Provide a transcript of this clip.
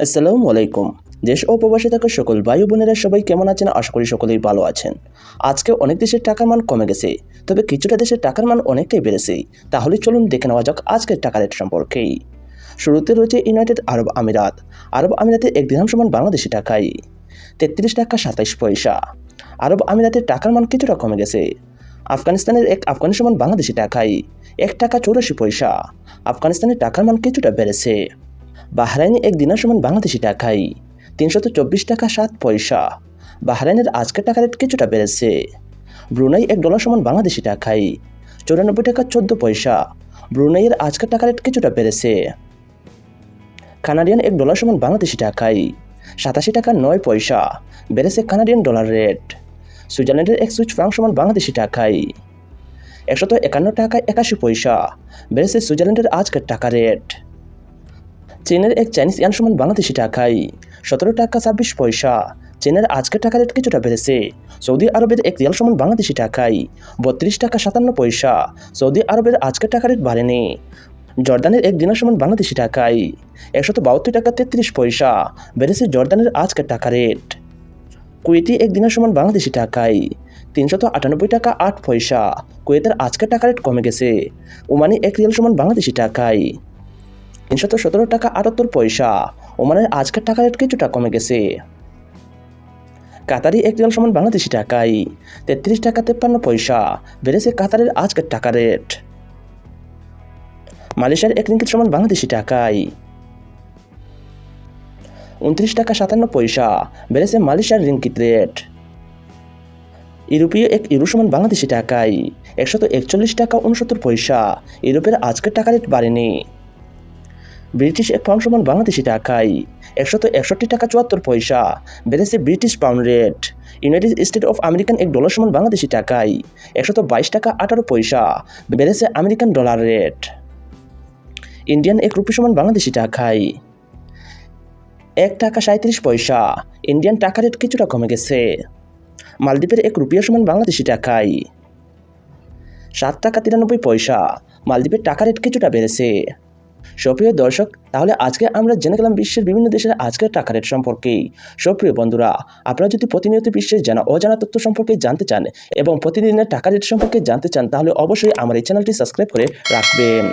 আসসালামু আলাইকুম। দেশ ও প্রবাসী থাকা সকল ও বোনেরা সবাই কেমন আছেন? আশা করি সকলেই ভালো আছেন। আজকে অনেক দেশের টাকার মান কমে গেছে, তবে কিছুটা দেশের টাকার মান অনেকটাই বেড়েছে। তাহলে চলুন দেখে নেওয়া যাক আজকের টাকা রেট সম্পর্কেই শুরুতে রয়েছে ইউনাইটেড আরব আমিরাত। আরব আমিরাতে এক দিরহাম সমান বাংলাদেশি টাকায়। তেত্রিশ টাকা সাতাইশ পয়সা। আরব আমিরাতের টাকার মান কিছুটা কমে গেছে। আফগানিস্তানের এক আফগানি সমান বাংলাদেশি টাকায় এক টাকা চৌরাশি পয়সা। আফগানিস্তানের টাকার মান কিছুটা বেড়েছে। বাহরাইনে এক দিনের সমান বাংলাদেশি টাকায় তিনশত চব্বিশ টাকা সাত পয়সা। বাহরাইনের আজকের টাকা রেট কিছুটা বেড়েছে। ব্রুনাই এক ডলার সমান বাংলাদেশি টাকায় চৌরানব্বই টাকা চোদ্দ পয়সা। ব্রুনাইয়ের আজকের টাকা রেট কিছুটা বেড়েছে। কানাডিয়ান এক ডলার সমান বাংলাদেশি টাকায় সাতাশি টাকা নয় পয়সা। বেড়েছে কানাডিয়ান ডলার রেট। সুইজারল্যান্ডের এক সুইচ ফ্রাঙ্ক সমান বাংলাদেশি টাকায় একশত একান্ন টাকা একাশি পয়সা। বেড়েছে সুইজারল্যান্ডের আজকের টাকা রেট। চীনের এক চাইনিজ ইয়ান সমান বাংলাদেশি টাকায় সতেরো টাকা ছাব্বিশ পয়সা। চীনের আজকের টাকা রেট কিছুটা বেড়েছে। সৌদি আরবের এক রিয়াল সমান বাংলাদেশি টাকায় বত্রিশ টাকা সাতান্ন পয়সা। সৌদি আরবের আজকের টাকা রেট বাড়েনি। জর্দানের এক দিনের সমান বাংলাদেশি টাকায় একশত বাহাত্তর টাকা তেত্রিশ পয়সা বেড়েছে জর্দানের আজকের টাকা রেট। কুয়েতি এক দিনের সমান বাংলাদেশি টাকায় তিনশত আটানব্বই টাকা আট পয়সা। কুয়েতের আজকের টাকা রেট কমে গেছে। ওমানি এক রিয়াল সমান বাংলাদেশি টাকায় তিনশত সতেরো টাকা আটাত্তর পয়সা। ওমানের আজকের টাকা রেট কিছুটা কমে গেছে। কাতারি এক রিয়াল সমান বাংলাদেশি টাকায় তেত্রিশ টাকা তেপ্পান্ন পয়সা। বেড়েছে কাতারের আজকের টাকা রেট। মালয়েশিয়ার এক রিঙ্কিত সমান বাংলাদেশি টাকায় উনত্রিশ টাকা সাতান্ন পয়সা। বেড়েছে মালয়েশিয়ার রিঙ্কিত রেট। ইউরোপীয় এক ইউরো সমান বাংলাদেশি টাকায় একশত একচল্লিশ টাকা উনসত্তর পয়সা। ইউরোপের আজকের টাকা রেট বাড়েনি। ব্রিটিশ এক পাউন্ড সমান বাংলাদেশি টাকায়। একশত একষট্টি টাকা চুয়াত্তর পয়সা। বেড়েছে British pound rate United State of American এক ডলার সমান বাংলাদেশি টাকায়। একশত বাইশ টাকা আঠারো পয়সা। বেড়েছে আমেরিকান ডলার রেট ইন্ডিয়ান এক রুপি সমান বাংলাদেশি টাকায়। এক টাকা সাঁত্রিশ পয়সা। ইন্ডিয়ান টাকা রেট কিছুটা কমে গেছে। মালদ্বীপের এক রুপিয়া সমান বাংলাদেশি টাকায়। সাত টাকা তিরানব্বই পয়সা। মালদ্বীপের টাকা রেট কিছুটা বেড়েছে। সুপ্রিয় দর্শক, তাহলে আজকে আমরা জেনে গেলাম বিশ্বের বিভিন্ন দেশের আজকের টাকা রেট সম্পর্কে। সুপ্রিয় বন্ধুরা, আপনারা যদি প্রতিনিয়ত বিশ্বের জানা অজানা তথ্য সম্পর্কে জানতে চান এবং প্রতিদিনের টাকা রেট সম্পর্কে জানতে চান, তাহলে অবশ্যই আমার এই চ্যানেলটি সাবস্ক্রাইব করে রাখবেন।